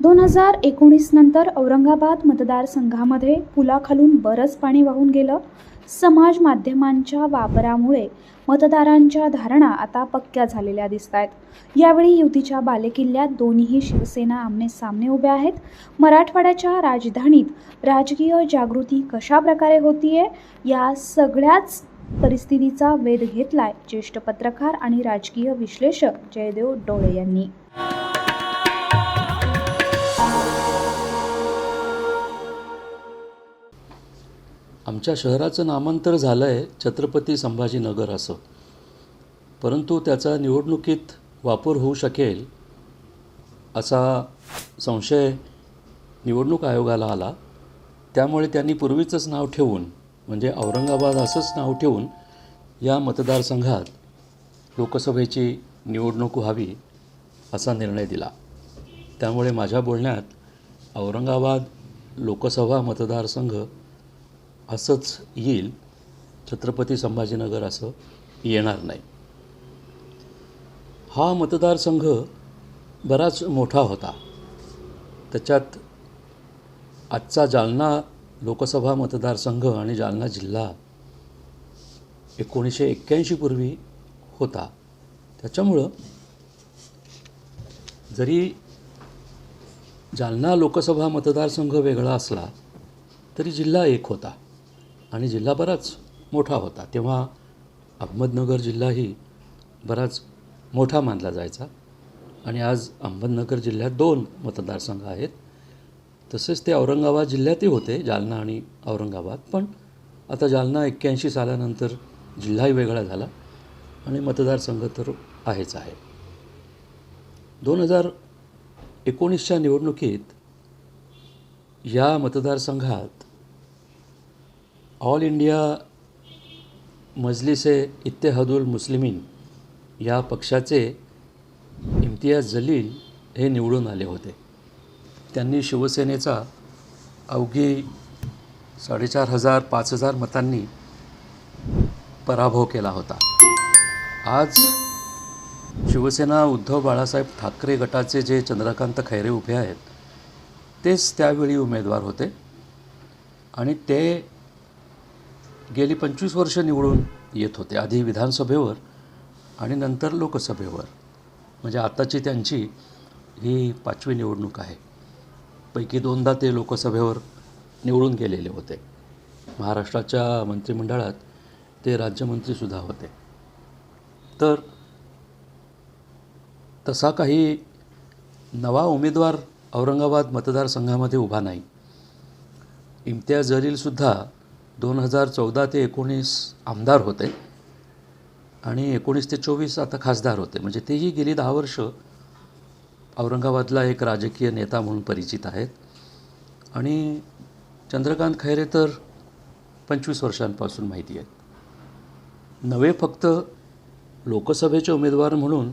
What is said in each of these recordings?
दोन हजार एकोणीस नंतर औरंगाबाद मतदारसंघामध्ये पुलाखालून बरंच पाणी वाहून गेलं. समाज माध्यमांच्या वापरामुळे मतदारांच्या धारणा आता पक्क्या झालेल्या दिसत आहेत यावेळी युतीच्या बालेकिल्ल्यात दोन्हीही शिवसेना आमने सामने उभ्या आहेत. मराठवाड्याच्या राजधानीत राजकीय जागृती कशा प्रकारे होतीये या सगळ्याच परिस्थितीचा वेध घेतलाय ज्येष्ठ पत्रकार आणि राजकीय विश्लेषक जयदेव डोळे यांनी. आमच्या शहराचं नामांतर झालं आहे छत्रपती संभाजीनगर असं. परंतु त्याचा निवडणुकीत वापर होऊ शकेल असा संशय निवडणूक आयोगाला आला. त्यामुळे त्यांनी पूर्वीचंच नाव ठेवून म्हणजे औरंगाबाद असंच नाव ठेवून या मतदारसंघात लोकसभेची निवडणूक व्हावी असा निर्णय दिला. त्यामुळे माझ्या बोलण्यात औरंगाबाद लोकसभा मतदारसंघ असंच येईल छत्रपती संभाजीनगर असं येणार नाही. हा मतदारसंघ बराच मोठा होता. त्याच्यात आजचा जालना लोकसभा मतदारसंघ आणि जालना जिल्हा एकोणीसशे एक्क्याऐंशीपूर्वी होता. त्याच्यामुळं जरी जालना लोकसभा मतदारसंघ वेगळा असला तरी जिल्हा एक होता. आणि जिल्हा बराच मोठा होता. तेव्हा अहमदनगर जिल्हाही बराच मोठा मानला जायचा. आणि आज अहमदनगर जिल्ह्यात दोन मतदारसंघ आहेत. तसेच ते औरंगाबाद जिल्ह्यातही होते जालना आणि औरंगाबाद. पण आता जालना एक्क्याऐंशी सालानंतर जिल्हाही वेगळा झाला आणि मतदारसंघ तर आहेच आहे. दोन हजार एकोणीसच्या निवडणुकीत या मतदारसंघात ऑल इंडिया मजलिसे इत्तेहादुल मुस्लिमीन या पक्षाचे इम्तियाज जलील हे निवडून आले होते. त्यांनी शिवसेनेचा अवघी साडेचार हजार पाच हजार मतांनी पराभव केला होता. आज शिवसेना उद्धव बाळासाहेब ठाकरे गटाचे जे चंद्रकांत खैरे उभे आहेत तेच त्यावेळी उमेदवार होते आणि ते गेली पंचवीस वर्ष निवडून येत होते. आधी विधानसभेवर आणि नंतर लोकसभेवर. म्हणजे आताची त्यांची ही पाचवी निवडणूक आहे. पैकी दोनदा ते लोकसभेवर निवडून गेलेले होते. महाराष्ट्राच्या मंत्रिमंडळात ते राज्यमंत्रीसुद्धा होते. तर तसा काही नवा उमेदवार औरंगाबाद मतदारसंघामध्ये उभा नाही. इम्तियाज जलीलसुद्धा दोन हजार चौदा ते एकोणीस आमदार होते. आणि एकोणीस ते चोवीस आता खासदार होते. म्हणजे तेही गेली दहा वर्ष औरंगाबादला एक राजकीय नेता म्हणून परिचित आहेत. आणि चंद्रकांत खैरे तर पंचवीस वर्षांपासून माहिती आहेत. नवे फक्त लोकसभेचे उमेदवार म्हणून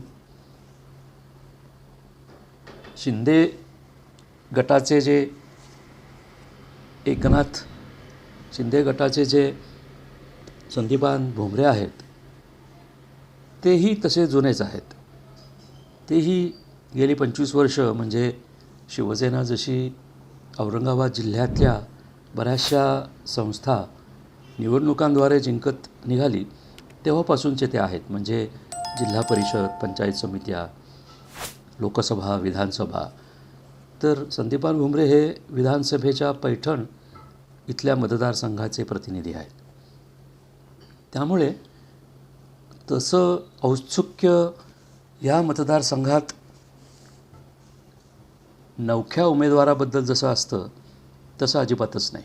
शिंदे गटाचे जे एकनाथ शिंदे गटाचे जे संदीपान भोंगरे आहेत तेही तसे जुनेच आहेत. तेही गेली पंचवीस वर्ष म्हणजे शिवसेना जशी औरंगाबाद जिल्ह्यातल्या बऱ्याचशा संस्था निवडणुकांद्वारे जिंकत निघाली तेव्हापासूनचे ते आहेत. म्हणजे जिल्हा परिषद पंचायत समित्या लोकसभा विधानसभा. तर संदीपान भुमरे हे विधानसभेच्या पैठण इथल्या मतदारसंघाचे प्रतिनिधी आहेत. त्यामुळे तसं औत्सुक्य या मतदारसंघात नवख्या उमेदवाराबद्दल जसं असतं तसं अजिबातच नाही.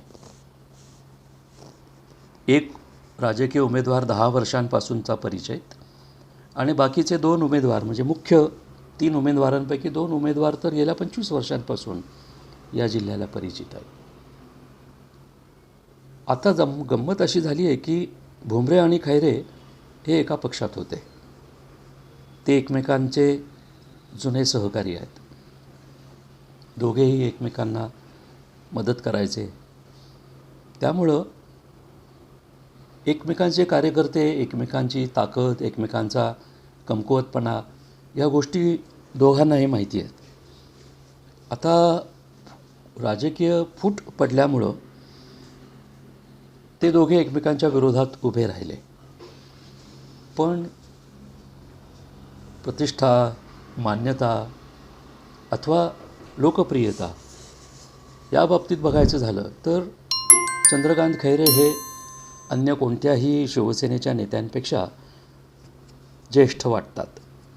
एक राजकीय उमेदवार दहा वर्षांपासूनचा परिचय आणि बाकीचे दोन उमेदवार म्हणजे मुख्य तीन उमेदवारांपैकी दोन उमेदवार तर गेल्या पंचवीस वर्षांपासून या जिल्ह्याला परिचित आहेत. आता जम गंमत अशी झाली आहे की भुमरे आणि खैरे हे एका पक्षात होते. ते एकमेकांचे जुने सहकारी आहेत. दोघेही एकमेकांना मदत करायचे. त्यामुळं एकमेकांचे कार्यकर्ते एकमेकांची ताकद एकमेकांचा कमकुवतपणा या गोष्टी दोघांनाही माहिती आहेत. आता राजकीय फूट पडल्यामुळं ते दोघे एकमेकांच्या विरोधात उभे राहिले. पण प्रतिष्ठा मान्यता अथवा लोकप्रियता या बाबतीत बघायचं झालं तर चंद्रकांत खैरे हे अन्य कोणत्याही शिवसेनेच्या नेत्यांपेक्षा ज्येष्ठ वाटतात.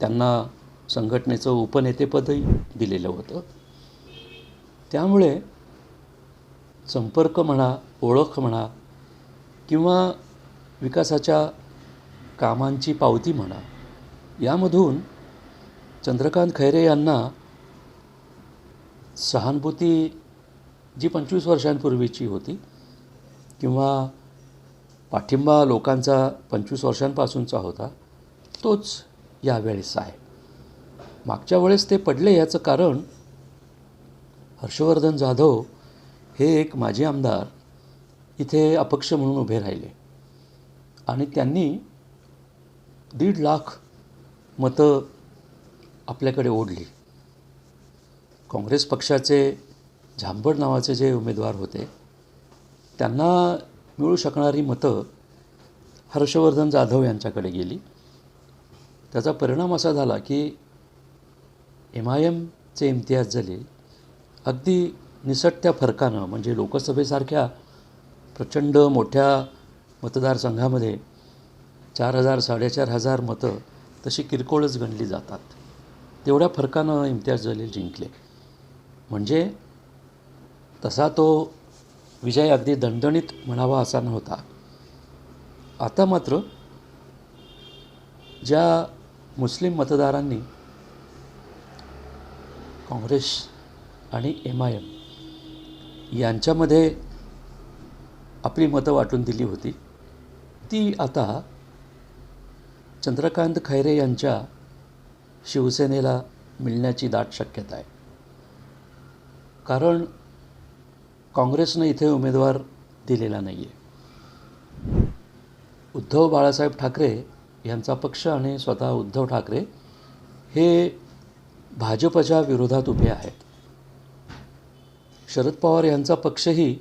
त्यांना संघटनेचं उपनेतेपदही दिलेलं होतं. त्यामुळे संपर्क म्हणा ओळख म्हणा किंवा विकासाच्या कामांची पावती म्हणा यामधून चंद्रकांत खैरे यांना सहानुभूती जी पंचवीस वर्षांपूर्वीची होती किंवा पाठिंबा लोकांचा पंचवीस वर्षांपासूनचा होता तोच यावेळेस आहे. मागच्या वेळेस ते पडले याचं कारण हर्षवर्धन जाधव हे एक माजी आमदार इथे अपक्ष म्हणून उभे राहिले. आणि त्यांनी दीड लाख मतं आपल्याकडे ओढली. काँग्रेस पक्षाचे झांबड नावाचे जे उमेदवार होते त्यांना मिळू शकणारी मतं हर्षवर्धन जाधव यांच्याकडे गेली. त्याचा परिणाम असा झाला की एम आय एमचे इम्तियाज जलील अगदी निसटत्या फरकानं म्हणजे लोकसभेसारख्या प्रचंड मोठ्या मतदारसंघामध्ये चार हजार साडेचार हजार मतं तशी किरकोळच गणली जातात. तेवढ्या फरकानं इम्तियाज जलील जिंकले. म्हणजे तसा तो विजय अगदी दणदणीत म्हणावा असा नव्हता. आता मात्र ज्या मुस्लिम मतदारांनी काँग्रेस आणि एम आय एम यांच्यामध्ये आपली मतं वाटून दिली होती. ती आता चंद्रकांत खैरे यांच्या शिवसेनेला मिळण्याची दाट शक्यता आहे. कारण काँग्रेसनं इथे उमेदवार दिलेला नाही आहे उद्धव बाळासाहेब ठाकरे यांचा पक्ष आणि स्वतः उद्धव ठाकरे हे भाजपच्या विरोधात उभे आहेत. शरद पवार यांचा पक्षही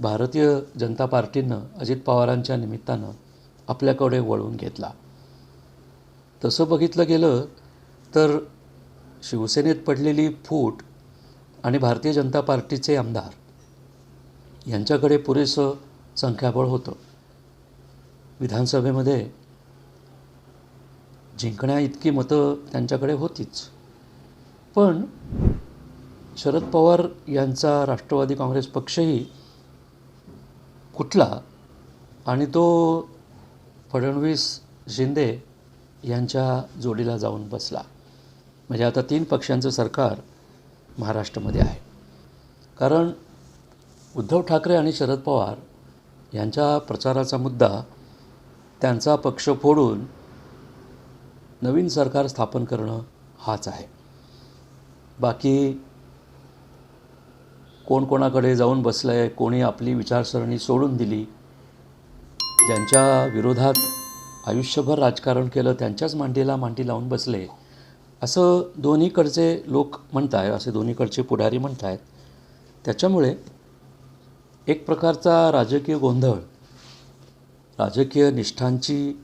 भारतीय जनता पार्टीनं अजित पवारांच्या निमित्तानं आपल्याकडे वळवून घेतला. तसं बघितलं गेलं तर शिवसेनेत पडलेली फूट आणि भारतीय जनता पार्टीचे आमदार यांच्याकडे पुरेसं संख्याबळ होतं. विधानसभेमध्ये जिंकण्या इतकी मतं त्यांच्याकडे होतीच. पण शरद पवार यांचा राष्ट्रवादी काँग्रेस पक्षही कुठला? आणि तो फडणवीस शिंदे यांच्या जोडीला जाऊन बसला. म्हणजे आता तीन पक्षांचं सरकार महाराष्ट्रामध्ये आहे. कारण उद्धव ठाकरे आणि शरद पवार यांच्या प्रचाराचा मुद्दा त्यांचा पक्ष फोडून नवीन सरकार स्थापन करणं हाच आहे. बाकी कोण कोणाकडे जाऊन बसलं आहे कोणी आपली विचारसरणी सोडून दिली ज्यांच्या विरोधात आयुष्यभर राजकारण केलं त्यांच्याच मांडीला मांडी लावून बसले. असं दोन्हीकडचे लोक म्हणत आहे असे दोन्हीकडचे पुढारी म्हणत आहेत त्याच्यामुळे एक प्रकारचा राजकीय गोंधळ राजकीय निष्ठांची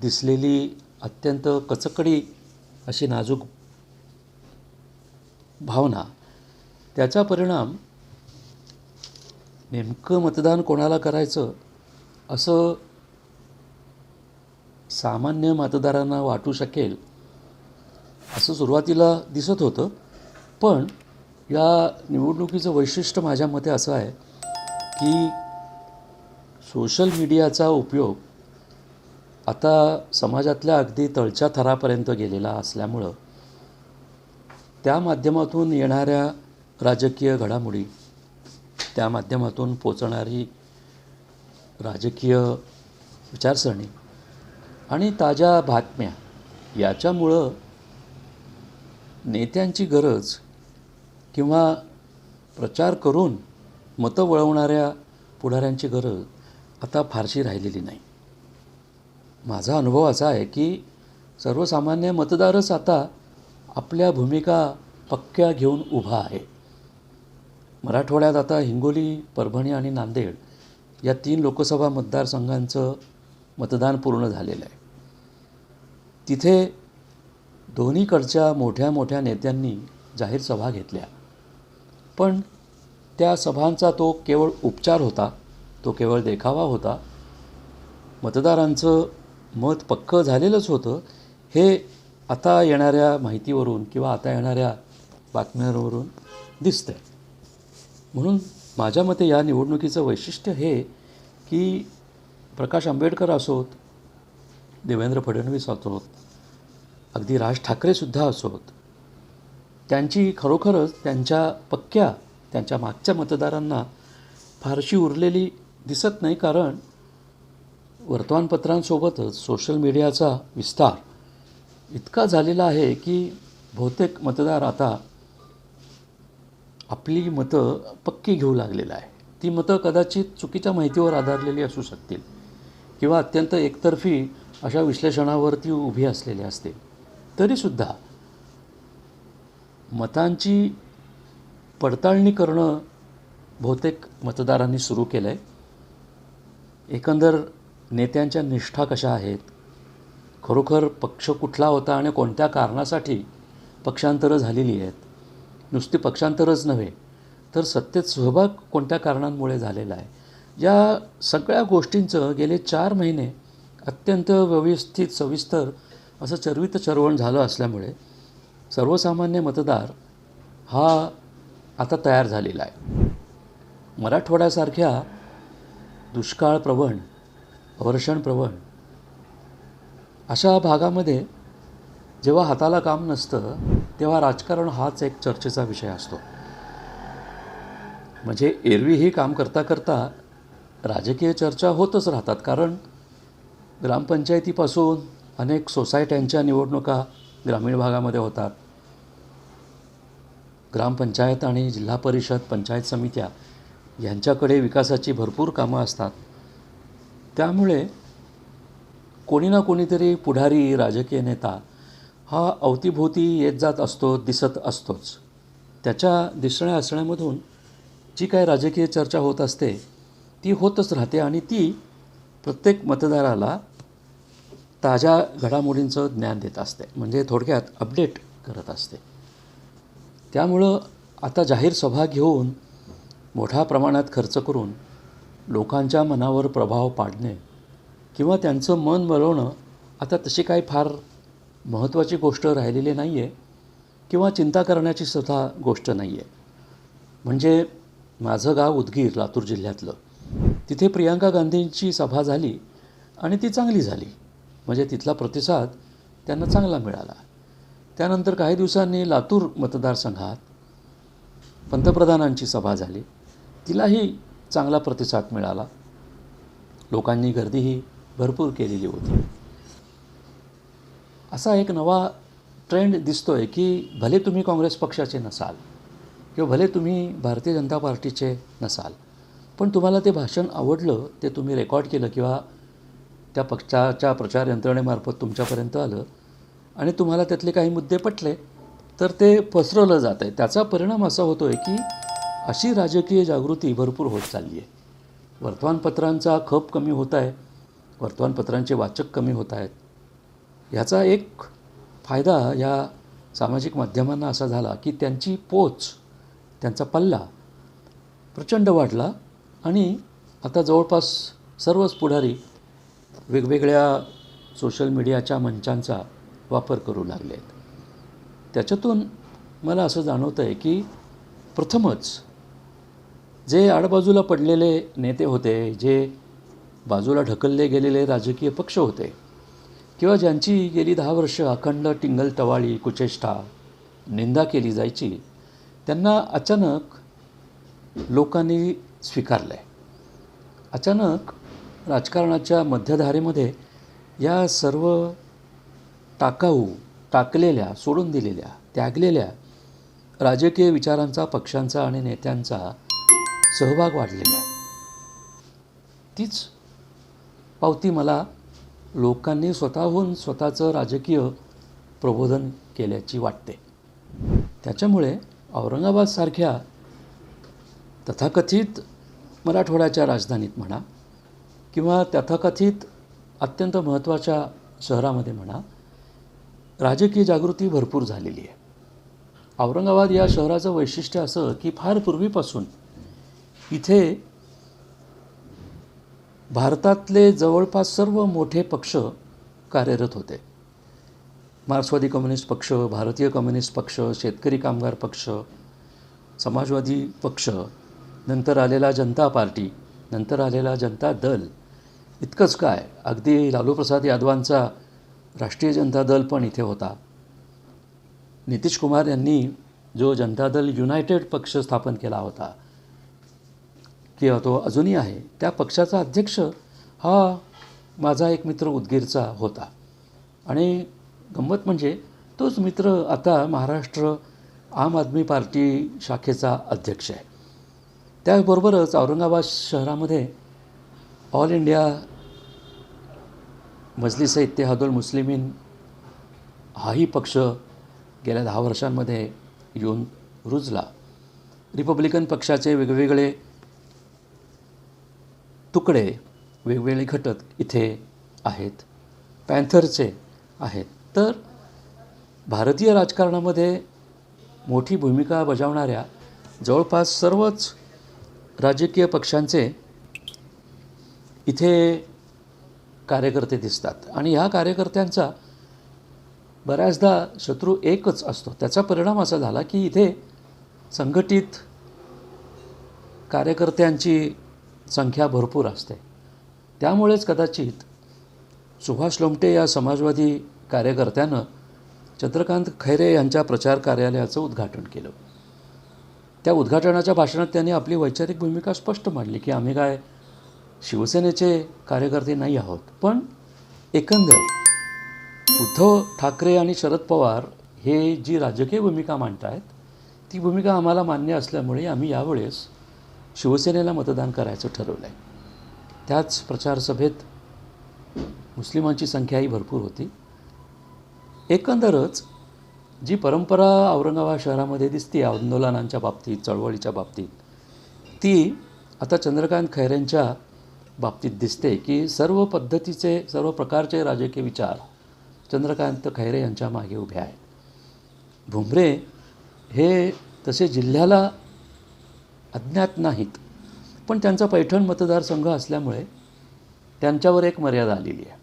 दिसलेली अत्यंत कचकडी अशी नाजूक भावना त्याचा परिणाम नेमकं मतदान कोणाला करायचं असं सामान्य मतदारांना वाटू शकेल असं सुरुवातीला दिसत होतं. पण या निवडणुकीचं वैशिष्ट्य माझ्या मते असं आहे की सोशल मीडियाचा उपयोग आता समाजातल्या अगदी तळच्या थरापर्यंत गेलेला असल्यामुळं त्या माध्यमातून येणाऱ्या राजकीय घडामोडी. त्या माध्यमातून पोचणारी राजकीय विचारसरणी आणि ताज्या बातम्या याच्यामुळं नेत्यांची गरज किंवा प्रचार करून मतं वळवणाऱ्या पुढाऱ्यांची गरज आता फारशी राहिलेली नाही. माझा अनुभव असा आहे की सर्वसामान्य मतदारच आता आपल्या भूमिका पक्क्या घेऊन उभा आहे. मराठवाड्यात आता हिंगोली परभणी आणि नांदेड या तीन लोकसभा मतदारसंघांचं मतदान पूर्ण झालेलं आहे. तिथे दोन्हीकडच्या मोठ्या मोठ्या नेत्यांनी जाहीर सभा घेतल्या. पण त्या सभांचा तो केवळ उपचार होता तो केवळ देखावा होता. मतदारांचं मत पक्कं झालेलंच होतं. हे आता येणाऱ्या माहितीवरून किंवा आता येणाऱ्या बातम्यांवरून दिसतंय. म्हणून माझ्या मते या निवडणुकीचं वैशिष्ट्य हे की प्रकाश आंबेडकर असोत देवेंद्र फडणवीस असोत अगदी राज ठाकरेसुद्धा असोत त्यांची खरोखरच त्यांच्या पक्क्या त्यांच्या मागच्या मतदारांना फारशी उरलेली दिसत नाही कारण वर्तमानपत्रांसोबतच सोशल मीडियाचा विस्तार इतका झालेला आहे की बहुतेक मतदार आता आपली मतं पक्की घेऊ लागलेलं आहे. ती मतं कदाचित चुकीच्या माहितीवर आधारलेली असू शकतील किंवा अत्यंत एकतर्फी अशा विश्लेषणावरती उभी असलेली असतील. तरीसुद्धा मतांची पडताळणी करणं बहुतेक मतदारांनी सुरू केलं आहे एकंदर नेत्यांच्या निष्ठा कशा आहेत? खरोखर पक्ष कुठला होता आणि कोणत्या कारणासाठी पक्षांतरं झालेली आहेत? नुसती पक्षांतरच नव्हे तर सत्तेत सहभाग कोणत्या कारणांमुळे झालेला आहे? या सगळ्या गोष्टींचं गेले चार महिने अत्यंत व्यवस्थित सविस्तर असं चरवित चरवण झालं असल्यामुळे सर्वसामान्य मतदार हा आता तयार झालेला आहे. मराठवाड्यासारख्या दुष्काळ प्रवण अवर्षण प्रवण अशा भागामध्ये जेव्हा हाताला काम नसतं तेव्हा राजकारण हाच एक चर्चेचा विषय असतो. म्हणजे एरवीही काम करता करता राजकीय चर्चा होतच राहतात. कारण ग्रामपंचायतीपासून अनेक सोसायट्यांच्या निवडणुका ग्रामीण भागामध्ये होतात. ग्रामपंचायत आणि जिल्हा परिषद पंचायत समित्या यांच्याकडे विकासाची भरपूर कामं असतात. त्यामुळे कोणी ना कोणीतरी पुढारी राजकीय नेता हा अवतीभोवती येत जात असतो दिसत असतोच. त्याच्या दिसण्या असण्यामधून जी काय राजकीय चर्चा होत असते ती होतच राहते आणि ती प्रत्येक मतदाराला ताज्या घडामोडींचं ज्ञान देत असते. म्हणजे थोडक्यात अपडेट करत असते. त्यामुळं आता जाहीर सभा घेऊन मोठ्या प्रमाणात खर्च करून लोकांच्या मनावर प्रभाव पाडणे किंवा त्यांचं मन वळवणं आता तशी काही फार महत्त्वाची गोष्ट राहिलेली नाही आहे किंवा चिंता करण्याची स्वतः गोष्ट नाही आहे म्हणजे माझं गाव उदगीर लातूर जिल्ह्यातलं. तिथे प्रियांका गांधींची सभा झाली आणि ती चांगली झाली. म्हणजे तिथला प्रतिसाद त्यांना चांगला मिळाला. त्यानंतर काही दिवसांनी लातूर मतदारसंघात पंतप्रधानांची सभा झाली. तिलाही चांगला प्रतिसाद मिळाला. लोकांनी गर्दीही भरपूर केलेली होती. असा एक नवा ट्रेंड दिसतो आहे की भले तुम्ही काँग्रेस पक्षाचे नसाल किंवा भले तुम्ही भारतीय जनता पार्टीचे नसाल पण तुम्हाला ते भाषण आवडलं ते तुम्ही रेकॉर्ड केलं किंवा त्या पक्षाच्या प्रचार यंत्रणेमार्फत तुमच्यापर्यंत आलं आणि तुम्हाला त्यातले काही मुद्दे पटले तर ते पसरवलं जात आहे. त्याचा परिणाम असा होतो आहे की अशी राजकीय जागृती भरपूर होत चालली आहे. वर्तमानपत्रांचा खप कमी होत आहे. वर्तमानपत्रांचे वाचक कमी होत आहेत. ह्याचा एक फायदा या सामाजिक माध्यमांना असा झाला की त्यांची पोच त्यांचा पल्ला प्रचंड वाढला आणि आता जवळपास सर्वच पुढारी वेगवेगळ्या सोशल मीडियाच्या मंचांचा वापर करू लागले आहेत त्याच्यातून मला असं जाणवतं आहे की प्रथमच जे आडबाजूला पडलेले नेते होते जे बाजूला ढकलले गेलेले राजकीय पक्ष होते किंवा ज्यांची गेली दहा वर्ष अखंड टिंगल टवाळी कुचेष्टा निंदा केली जायची त्यांना अचानक लोकांनी स्वीकारलं आहे अचानक राजकारणाच्या मध्यधारेमध्ये या सर्व टाकाऊ टाकलेल्या सोडून दिलेल्या त्यागलेल्या राजकीय विचारांचा पक्षांचा आणि नेत्यांचा सहभाग वाढलेला आहे. तीच पावती मला लोकांनी स्वतःहून स्वतःचं राजकीय प्रबोधन केल्याची वाटते. त्याच्यामुळे औरंगाबादसारख्या तथाकथित मराठवाड्याच्या राजधानीत म्हणा किंवा तथाकथित अत्यंत महत्त्वाच्या शहरामध्ये म्हणा राजकीय जागृती भरपूर झालेली आहे. औरंगाबाद या शहराचं वैशिष्ट्य असं की फार पूर्वीपासून इथे भारतातले जवळपास सर्व मोठे पक्ष कार्यरत होते. मार्क्सवादी कम्युनिस्ट पक्ष भारतीय कम्युनिस्ट पक्ष शेतकरी कामगार पक्ष समाजवादी पक्ष नंतर आलेला जनता पार्टी नंतर आलेला जनता दल. इतकंच काय अगदी लालूप्रसाद यादवांचा राष्ट्रीय जनता दल पण इथे होता. नितीश कुमार यांनी जो जनता दल युनायटेड पक्ष स्थापन केला होता किंवा तो अजूनही आहे त्या पक्षाचा अध्यक्ष हा माझा एक मित्र उदगीरचा होता. आणि गंमत म्हणजे तोच मित्र आता महाराष्ट्र आम आदमी पार्टी शाखेचा अध्यक्ष आहे. त्याबरोबरच औरंगाबाद शहरामध्ये ऑल इंडिया मजलिस इत्तेहादुल मुस्लिमीन हाही पक्ष गेल्या दहा वर्षांमध्ये येऊन रुजला. रिपब्लिकन पक्षाचे वेगवेगळे तुकडे वेगवेगळे घटक इथे आहेत. पॅन्थरचे आहेत. तर भारतीय राजकारणामध्ये मोठी भूमिका बजावणाऱ्या जवळपास सर्वच राजकीय पक्षांचे इथे कार्यकर्ते दिसतात. आणि ह्या कार्यकर्त्यांचा बऱ्याचदा शत्रू एकच असतो. त्याचा परिणाम असा झाला की इथे संघटित कार्यकर्त्यांची संख्या भरपूर असते. त्यामुळेच कदाचित सुभाष लोमटे या समाजवादी कार्यकर्त्यानं चंद्रकांत खैरे यांच्या प्रचार कार्यालयाचं उद्घाटन केलं. त्या उद्घाटनाच्या भाषणात त्यांनी आपली वैचारिक भूमिका स्पष्ट मांडली की आम्ही काय शिवसेनेचे कार्यकर्ते नाही आहोत पण एकंदर उद्धव ठाकरे आणि शरद पवार हे जी राजकीय भूमिका मांडत आहेत ती भूमिका आम्हाला मान्य असल्यामुळे आम्ही यावेळेस शिवसेनेला मतदान करायचं ठरवलं आहे त्याच प्रचारसभेत मुस्लिमांची संख्याही भरपूर होती. एकंदरच जी परंपरा औरंगाबाद शहरामध्ये दिसते आंदोलनांच्या बाबतीत चळवळीच्या बाबतीत ती आता चंद्रकांत खैरेंच्या बाबतीत दिसते की सर्व पद्धतीचे सर्व प्रकारचे राजकीय विचार चंद्रकांत खैरे यांच्या मागे उभे आहेत. भुमरे हे तसे जिल्ह्याला अज्ञात नाहीत. पण त्यांचा पैठण मतदारसंघ असल्यामुळे त्यांच्यावर एक मर्यादा आलेली आहे.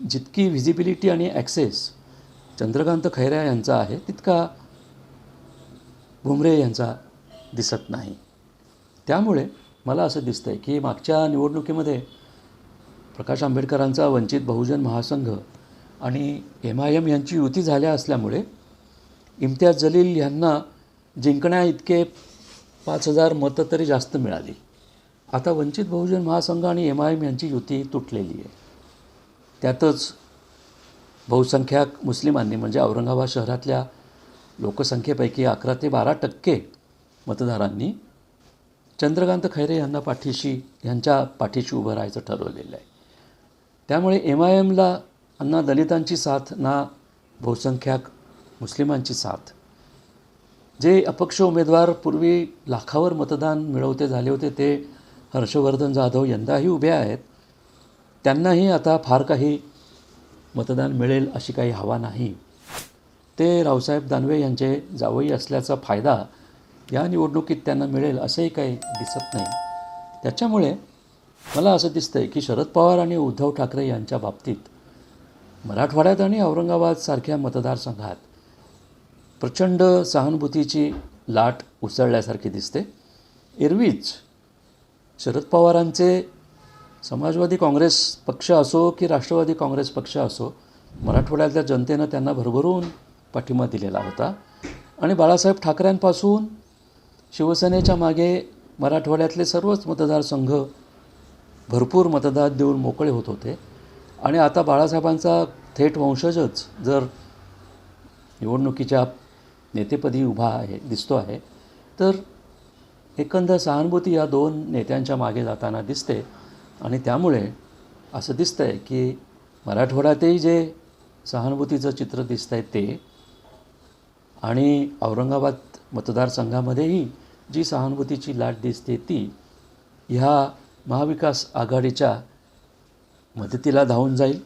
जितकी व्हिजिबिलिटी आणि ॲक्सेस चंद्रकांत खैऱ्या यांचा आहे तितका भुमरे यांचा दिसत नाही. त्यामुळे मला असं दिसतं आहे की मागच्या निवडणुकीमध्ये प्रकाश आंबेडकरांचा वंचित बहुजन महासंघ आणि एम आय एम यांची युती झाल्या असल्यामुळे इम्तियाज जलील यांना जिंकण्या इतके पाच हजार मतं तरी जास्त मिळाली. आता वंचित बहुजन महासंघ आणि एम आय एम यांची युती तुटलेली आहे. त्यातच बहुसंख्याक मुस्लिमांनी म्हणजे औरंगाबाद शहरातल्या लोकसंख्येपैकी अकरा ते बारा टक्के मतदारांनी चंद्रकांत खैरे यांना पाठीशी यांच्या पाठीशी उभं राहायचं ठरवलेलं आहे. त्यामुळे एम आय एमला ना दलितांची साथ ना बहुसंख्याक मुस्लिमांची साथ. जे अपक्ष उमेदवार पूर्वी लाखावर मतदान मिळवते झाले होते ते हर्षवर्धन जाधव यंदाही उभे आहेत. त्यांनाही आता फार काही मतदान मिळेल अशी काही हवा नाही. ते रावसाहेब दानवे यांचे जावई असल्याचा फायदा या निवडणुकीत त्यांना मिळेल असंही काही दिसत नाही. त्याच्यामुळे मला असं दिसतं आहे की शरद पवार आणि उद्धव ठाकरे यांच्या बाबतीत मराठवाड्यात आणि औरंगाबादसारख्या मतदारसंघात प्रचंड सहानुभूतीची लाट उसळल्यासारखी दिसते. एरवीच शरद पवारांचे समाजवादी काँग्रेस पक्ष असो की राष्ट्रवादी काँग्रेस पक्ष असो मराठवाड्यातल्या जनतेनं त्यांना भरभरून पाठिंबा दिलेला होता. आणि बाळासाहेब ठाकरेंपासून शिवसेनेच्या मागे मराठवाड्यातले सर्वच मतदारसंघ भरपूर मतदार देऊन मोकळे होत होते. आणि आता बाळासाहेबांचा थेट वंशजच जर निवडणुकीच्या नेतेपदी उभा आहे दिसतो आहे. तर एकंदर सहानुभूती या दोन नेत्यांच्या मागे जाताना दिसते आणि त्यामुळे असं दिसतं आहे की मराठवाड्यातही जे सहानुभूतीचं चित्र दिसतं आहे ते आणि औरंगाबाद मतदारसंघामध्येही जी सहानुभूतीची लाट दिसते ती ह्या महाविकास आघाडीच्या मदतीला धावून जाईल.